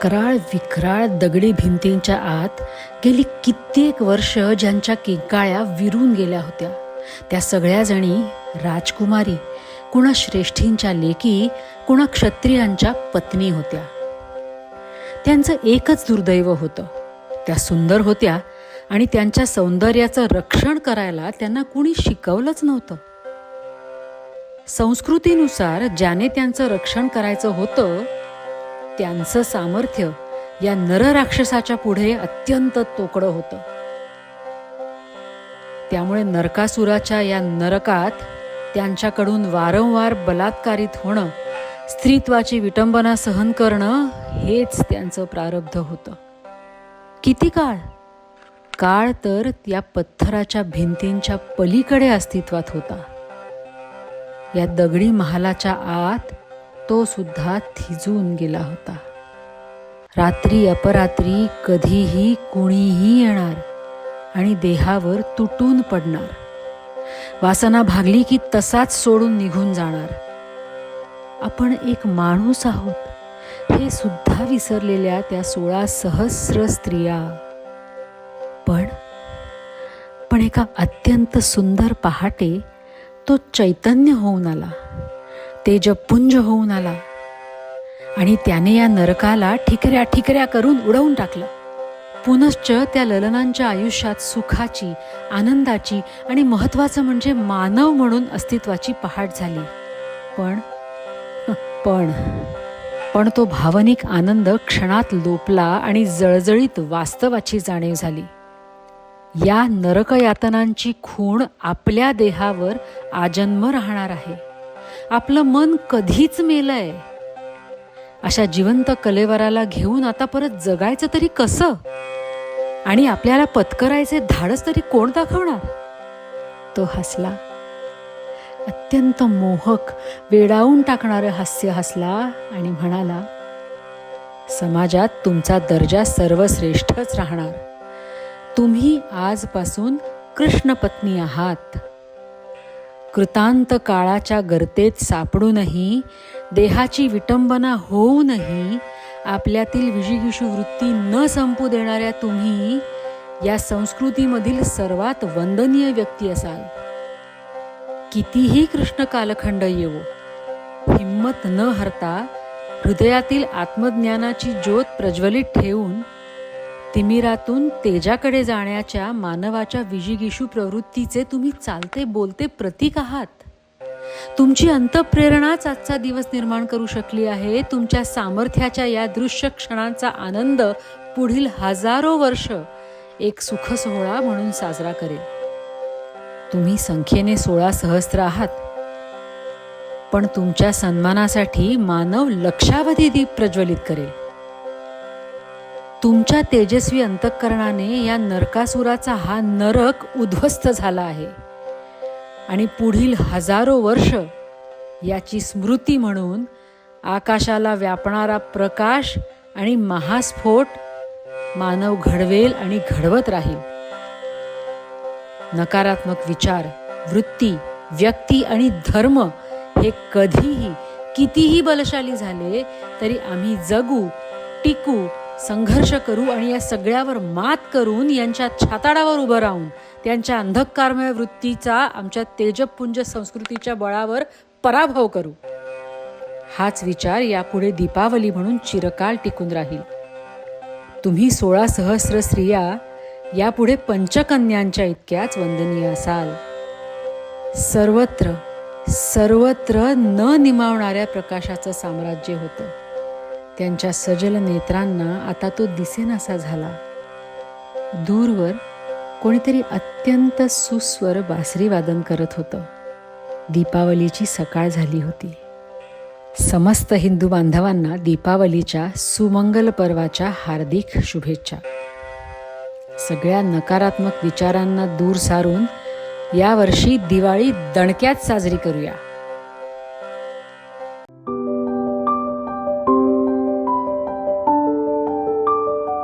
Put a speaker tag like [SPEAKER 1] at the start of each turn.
[SPEAKER 1] अकराळ विकराळ दगडी भिंतींच्या आत गेली कित्येक वर्ष ज्यांच्या किंकाळ्या विरून गेल्या होत्या. त्या सगळ्या जणी राजकुमारी कुणा श्रेष्ठींच्या लेकी कुणा क्षत्रियांच्या पत्नी होत्या. त्यांचं एकच दुर्दैव होतं. त्या सुंदर होत्या आणि त्यांच्या सौंदर्याचं रक्षण करायला त्यांना कुणी शिकवलंच नव्हतं. संस्कृतीनुसार ज्याने त्यांचं रक्षण करायचं होतं त्यांचं सामर्थ्य या नरराक्षसाच्या पुढे अत्यंत तोकडं होतं. त्यामुळे नरकासुराच्या या नरकात त्यांच्याकडून वारंवार बलात्कारित होणं स्त्रीत्वाची विटंबना सहन करणं हेच त्यांचं प्रारब्ध होतं. किती काळ? काळ तर त्या पत्थराच्या भिंतींच्या पलीकडे अस्तित्वात होता. या दगडी महालाच्या आत तो सुद्धा थिजून गेला होता. रात्री अपरात्री कधीही कुणीही येणार आणि देहावर तुटून पडणार. वासना भागली की तसाच सोडून निघून जाणार. आपण एक माणूस आहोत हे सुद्धा विसरलेल्या त्या सोळा सहस्र स्त्रिया. पण पण एका अत्यंत सुंदर पहाटे तो चैतन्य होऊन आला. तेजपुंज होऊन आला. आणि त्याने या नरकाला ठिकऱ्या ठिकऱ्या करून उडवून टाकलं. पुनश्च त्या ललनांच्या आयुष्यात सुखाची आनंदाची आणि महत्वाचं म्हणजे मानव म्हणून अस्तित्वाची पहाट झाली. पण पण पण तो भावनिक आनंद क्षणात लोपला आणि जळजळीत वास्तवाची जाणीव झाली. या नरकयातनांची खूण आपल्या देहावर आजन्म राहणार आहे. आपलं मन कधीच मेलंय. अशा जिवंत कलेवराला घेऊन आता परत जगायचं तरी कसं? आणि आपल्याला पत्करायचे धाडस तरी कोण दाखवणार? तो हसला. अत्यंत मोहक वेडावून टाकणारं हास्य हसला आणि म्हणाला समाजात तुमचा दर्जा सर्वश्रेष्ठच राहणार. तुम्ही आजपासून कृष्णपत्नी आहात. कृतांत काळाच्या गर्तेत सापडूनही देहाची विटंबना होऊनही आपल्यातील विजिगिषू वृत्ती न संपू देणाऱ्या तुम्ही या संस्कृतीमधील सर्वात वंदनीय व्यक्ती असाल. कितीही कृष्ण कालखंड येवो हिम्मत न हरता हृदयातील आत्मज्ञानाची ज्योत प्रज्वलित ठेवून तिमिरातून तेजाकडे जाण्याच्या मानवाच्या विजिगिषू प्रवृत्तीचे तुम्ही चालते बोलते प्रतीक आहात. तुमची अंतप्रेरणाच आजचा दिवस निर्माण करू शकली आहे. तुमच्या सामर्थ्याच्या या दृश्य क्षणांचा आनंद पुढील हजारो वर्ष एक सुख सोहळा म्हणून साजरा करेल. तुम्ही संख्येने सोळा सहस्त्र आहात. पण तुमच्या सन्मानासाठी मानव लक्षावधी दीप प्रज्वलित करेल. तुमच्या तेजस्वी अंतःकरणाने या नरकासुराचा हा नरक उद्ध्वस्त झाला आहे. आणि पुढील हजारो वर्ष याची स्मृती म्हणून आकाशाला व्यापणारा प्रकाश आणि महास्फोट मानव घडवेल आणि घडवत राहील. नकारात्मक विचार वृत्ती व्यक्ती आणि धर्म हे कधीही कितीही बलशाली झाले तरी आम्ही जगू टिकू संघर्ष करू आणि या सगळ्यावर मात करून यांच्या छाताडावर उभं राहून त्यांच्या अंधकारमय वृत्तीचा आमच्या तेजपुंज संस्कृतीच्या बळावर पराभव करू. हाच विचार यापुढे दीपावली म्हणून चिरकाल टिकून राहील. तुम्ही सोळा सहस्र स्त्रिया यापुढे पंचकन्यांच्या इतक्याच वंदनीय असाल. सर्वत्र सर्वत्र न निमावणाऱ्या प्रकाशाचं साम्राज्य होतं. त्यांच्या सजल नेत्रांना आता तो दिसेनासा झाला. दूरवर कोणीतरी अत्यंत सुस्वर बासरी वादन करत होतं. दीपावलीची सकाळ झाली होती. समस्त हिंदू बांधवांना दीपावलीच्या सुमंगल पर्वाच्या हार्दिक शुभेच्छा. सगळ्या नकारात्मक विचारांना दूर सारून यावर्षी दिवाळी दणक्यात साजरी करूया.